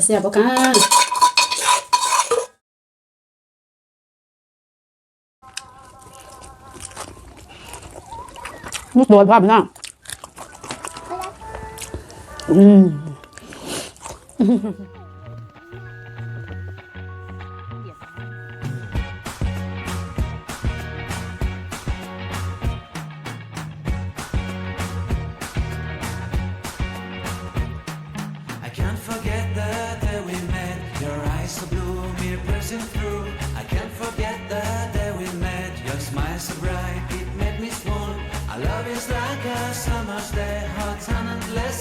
จะเสียบบ่ค่ะมุกโดนพ่อพี่น้องอืม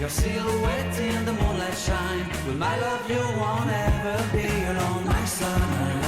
your silhouette in the moonlight shine. With my love, you won't ever be alone. My summer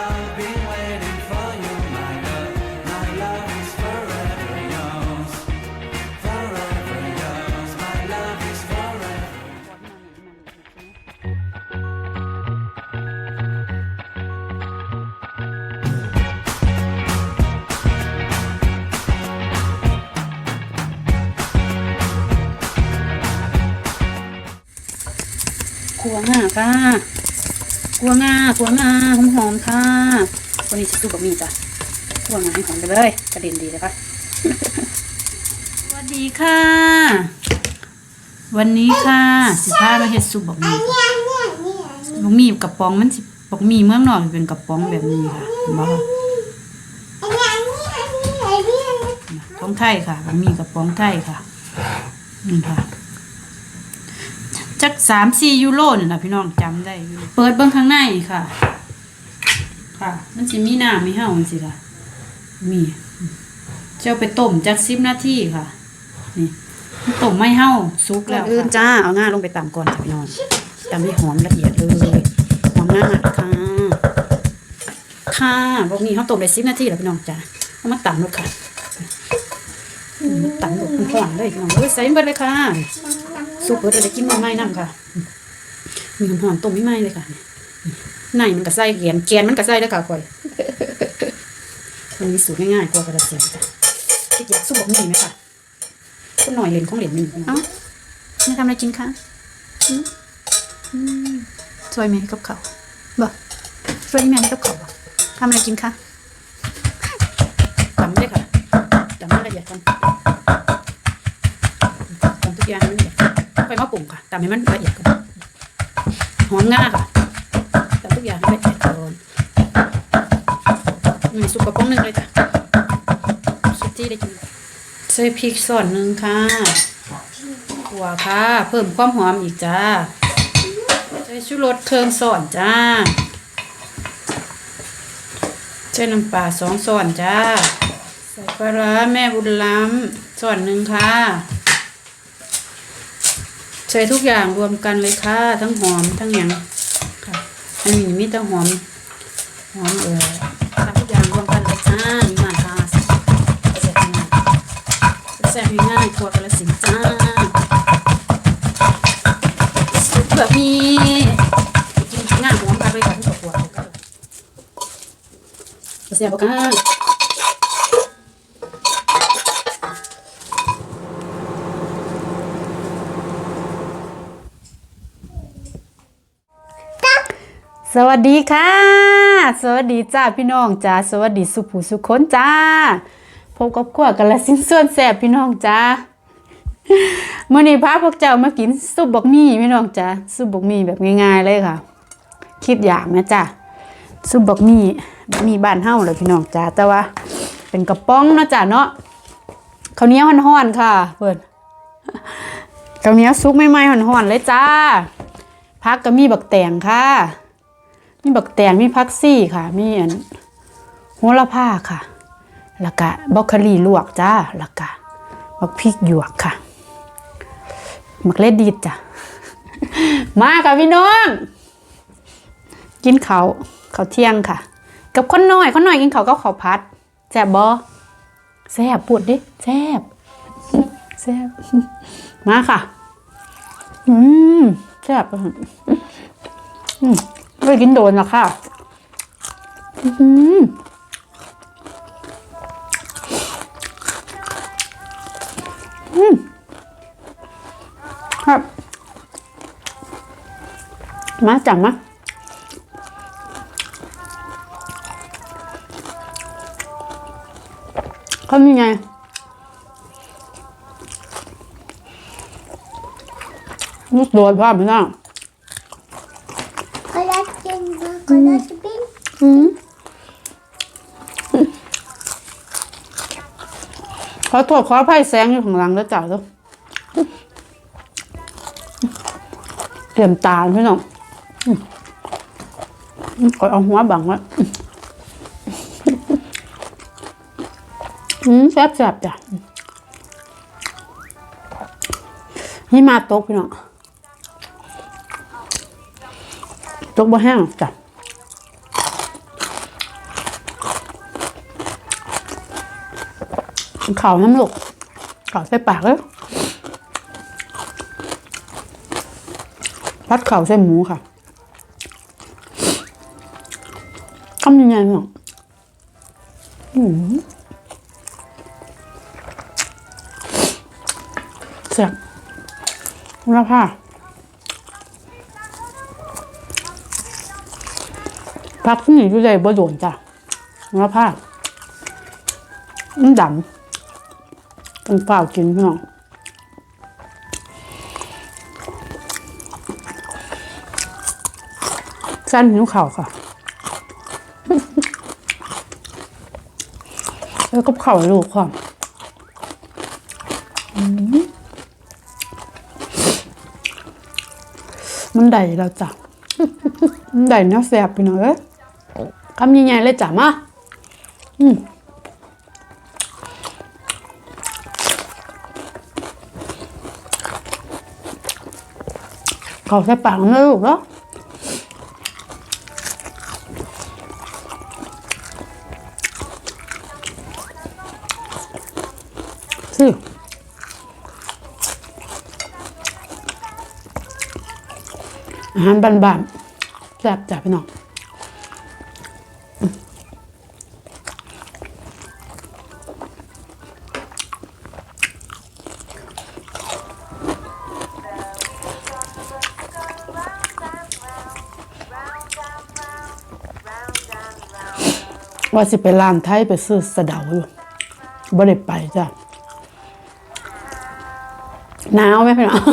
ค่ะขัวง่าขัวง่าหอมหอมๆค่ะวันนี้จะสู้บะหมี่จ้ะขัวง่าให้หอมไปเลยกระเด็นดีเลยค่ะสวัสดีค่ะ วันนี้ค่ะสิพามาเฮ็ดซุปบะหมี่ค่ะบะหมี่กระป๋องมันสิบะหมี่เมืองนอกมันเป็นกระป๋องแบบนี้ค่ะเห็นบ่คะของไทยค่ะบะหมี่กระป๋องไทยค่ะนี่ค่ะ จักสามสี่ยูโรนี่นะพี่น้องจำได้อยู่เปิดเบิ้งข้างในค่ะ ค่ะ มันสิมีน้ำมีเห่ามันสิค่ะ มี เจ้าไปต้มจักสิบนาทีค่ะ นี่มันต้มไม่เห่าซุกแล้วอื่นจ้า เอาง่าลงไปตำก่อนค่ะพี่น้องตำให้หอมละเอียดเลยหอมง่าค่ะ ค่ะพวกนี้เขาต้มได้สิบนาทีแล้วพี่น้องจ้าเอามาตำเลยค่ะอืมตำหมดหอมเลยพี่น้องเอ้ยใส่เบิดเลยค่ะ ซุปเบิดอะไรกินมาไม่น้ำค่ะ มีหอมๆต้มไม่ไหม้เลยค่ะในมันก็ใส่เกียนเกียนมันก็ใส่แล้วค่ะคอยมันมีสูตรง่ายๆกว่ากระเทียมจ้ะที่อยากซุปบะหมี่ไหมค่ะก็หน่อยเหรียญของเหรียญหนึ่งเอ้าไม่ทำอะไรกินคะอืมอืมช่วยแม่กับเขาวบ่ช่วยแม่กับเขาวบ่ทำอะไรกินคะตำเลยค่ะตำให้ละเอียดก่อนตำทุกอย่างให้มัน ละเอียดค่อยมาปรุงค่ะตำให้มันละเอียดก่อนหอมง่าค่ะตำทุกอย่างให้ละเอียดก่อนนี่สุกกระป๋องหนึ่งเลยจ้ะสุดที่ได้กินใส่พริกส่วนหนึ่งค่ะขัวค่ะ เพิ่มความหอมอีกจ้าใส่ชูรสเครื่องส่อนจ้าใส่น้ำปลาสองส่อนจ้า ใส่ปลาร้าแม่บุญล้ำส่วนหนึ่งค่ะ ใช้ทุกอย่างรวมกันเลยค่ะ ทั้งหอมทั้งหยังค่ะอันนี้มีแต่หอมหอมเออทำทุกอย่างรวมกันเลยจ้านี่มาค่ะแซ่บง่าแซ่บง่ายครัวกระสินจ้าสุดแบบนี้กินง่ายหอมกันเลยค่ะทุกครัวกันแซ่บกัน สวัสดีค่ะ สวัสดีจ้าพี่น้องจ้าสวัสดีสุผู้สุคนจ้าพบกับขั้วกันละสิ้นส่วนแสบพี่น้องจ้าเมื่อนี้พาพวกเจ้ามากินซุปบกมี่พี่น้องจ้าซุปบกมี่แบบง่าย ๆเลยค่ะ คิดอย่างนะจ้าซุปบกมี่บกมี่บ้านเฮาเลยพี่น้องจ้าแต่ว่า เป็นกระป๋องนะจ้าเนาะข้าวเหนียวห่อนๆค่ะเปิดข้าวเหนียวซุกใหม่ๆห่อนๆเลยจ้าพักก็มีบักแตงค่ะ มีบักแตงมีพักซี่ค่ะ มีอันโหระพาค่ะแล้วก็บรอกโคลีลวกจ้าแล้วก็บักพริกหยวกค่ะมักเล็ดดีดจ้ะมาค่ะพี่น้อง กินเขาเขาเที่ยงค่ะ กับคนน้อยคนน้อยกินเขาก็เขาวผัดแซ่บบ่แซ่บปวดดิแซ่บแซ่บมาค่ะ อืมแซ่บอืม ไม่กินโดนหรอกค่ะ อื้อหืออืมครับ มาจังมะเขามีไงลูกโดนพ่อไม่น่า ขอรักจริงนะข อืมขอโทษขออภัยแสงอยู่ข้างหลังแล้วจ้ะลูกเตรียมตาพี่น้องอืมขอเอาหัวบังไว้อืมแซ่บๆจ้ะนี่มาตกพี่น้องตกบ่แห้งจ้ะ ข่าวน้ำลูกข่าวใส่ปากเลยพัดข่าวใส่หมูค่ะทำยังไงเนาะอืมเสียบแล้วค่ะพักที่นี่อยู่ใจบ่โดนจ้ะแล้วผ้ามันดำ ต้องเปล่ากินพี่น้องสั้นหิวเข่าค่ะแล้วก็เข่าลูกความมันได้แล้วจ้ะมันได้เนื้อแสบพี่น้อยคำใหญ่ๆเลยจ้ะมาอืม ขอใส่ปากนะลูกเนาะสิอาหารบานๆแซ่บจ้ะพี่น้อง ว่าสิไปร้านไทยไปซื้อสะเดาอยู่บ่ได้ไปจ้ะหนาวไหมพี่น้อง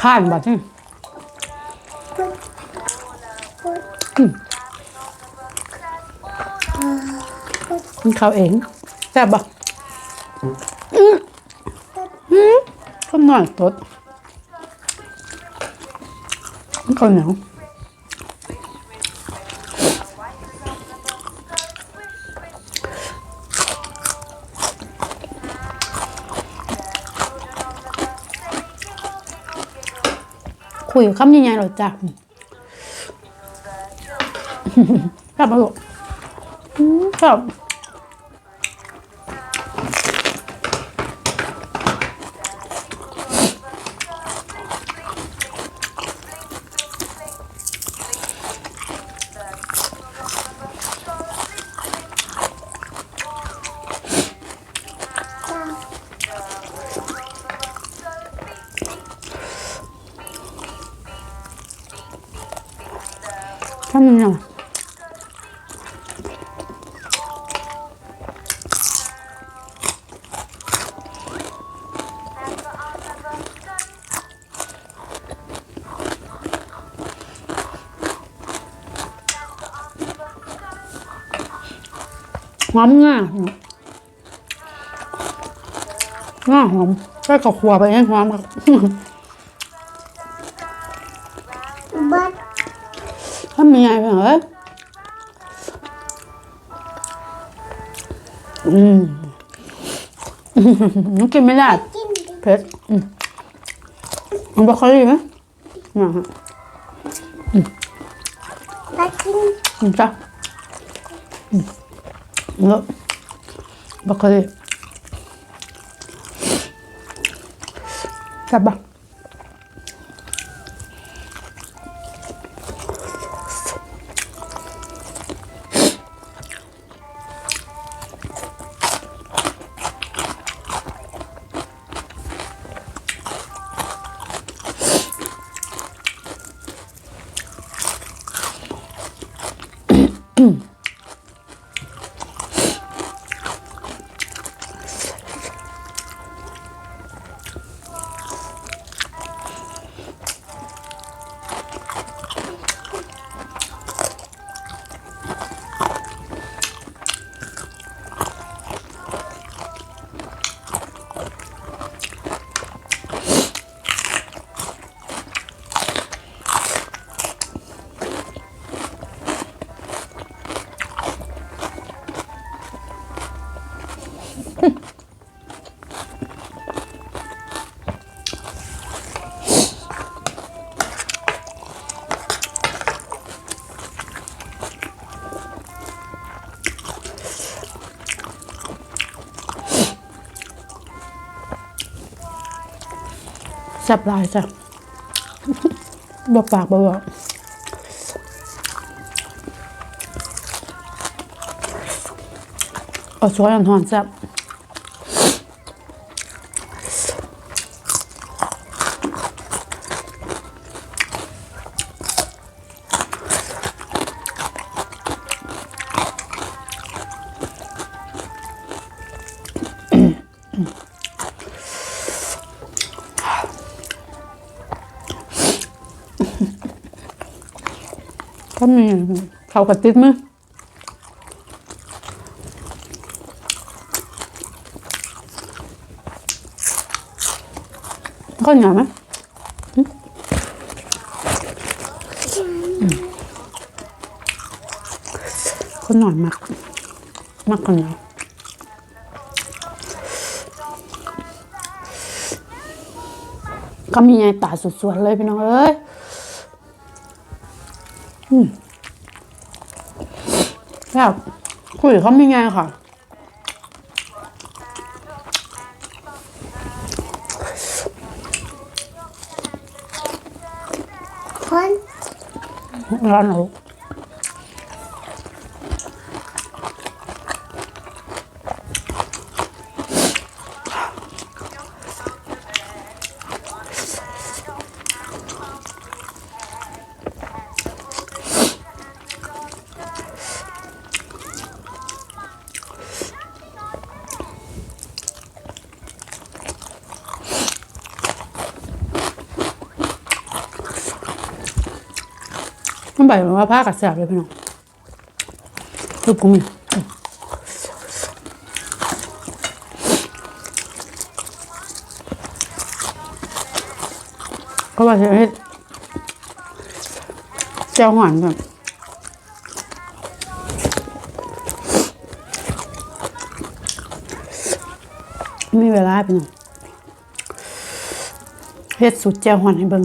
ข้านบัดนี่อืมกินข้าเองแซ่บบ่อืมอืมก็หน่อยตดข้าวเหนียว คุยกับคำยังไงหรอจ้ะกลับมาลูกอืมครับ หอมง่ายง่าหอมใส่ข้าวคั่วไปให้หอมครับบัดทำยังไงเหรออืมกินไม่ได้เผ็ดอืมมันบรอกโคลีไหมมาฮะอืมจ้ะอืม แล้วบรอกโค สับลายจ้ะบอกปากบ่บอกเอาซอยอ่อนๆแซ่บ เขากับติดมือก็หนาไหมหึอืมคนหน่อยมากมากคนเหนียวก็มีไงตาสุดๆเลยพี่น้องเอ้ย แบบคุยกับเขาไม่ไงค่ะ คนร้านหนู มันใบมันว่าผ้ากัดแสบเลยพี่น้องรูปกูมีก็ว่าจะให้เจ้าหวานก่อนมีเวลาพี่น้องเฮ็ดสูตรเจ้าหวานให้เบิ่ง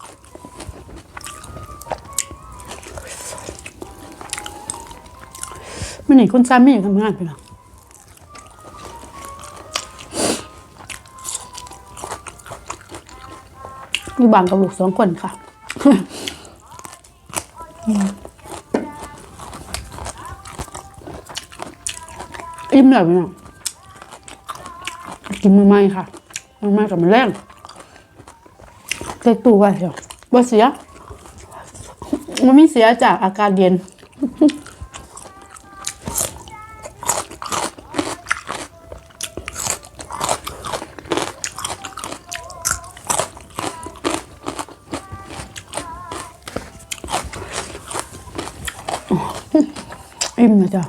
มันนี่คุณซ้ำไม่อยู่ทำงานพี่น้องอยู่บ้านกับลูกสองคนค่ะอิ่มแล้วพี่น้องกินมือใหม่ค่ะมือใหม่กับมันแรงใส่ตู้ไว้เถอะบ่เสียมันไม่เสียจากอากาศเย็น อิ่ มนะจ๊ะ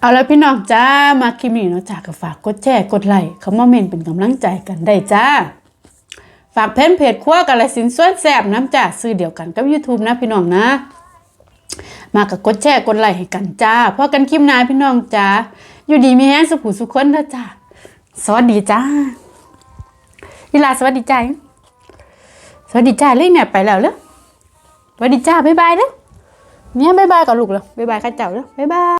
เอาละพี่น้องจ้ามาคลิปนี้เนาะจ้าก็ฝากกดแชร์กดไลค์เขามาเมนเป็นกำลังใจกันได้จ้า ฝากเพจเพจครัวกันละสินส่วนแสบน้ำจ้าซื้อเดียวกันกับ YouTube นะพี่น้องนะ มากับกดแชร์กดไลค์ให้กันจ้าพอกันคลิปหน้าพี่น้องจ้าอยู่ดีมีแห้งสุขุสุขคนนะจ้าสวัสดีจ้าอีลาสวัสดีจ้าสวัสดีจ้าเลยเนี่ยไปแล้วเลย สวัสดีจ้าบ๊ายบายเลยเนี่ยบ๊ายบายกับลูกเลยบ๊ายบายข้าเจ้าเลยบ๊ายบาย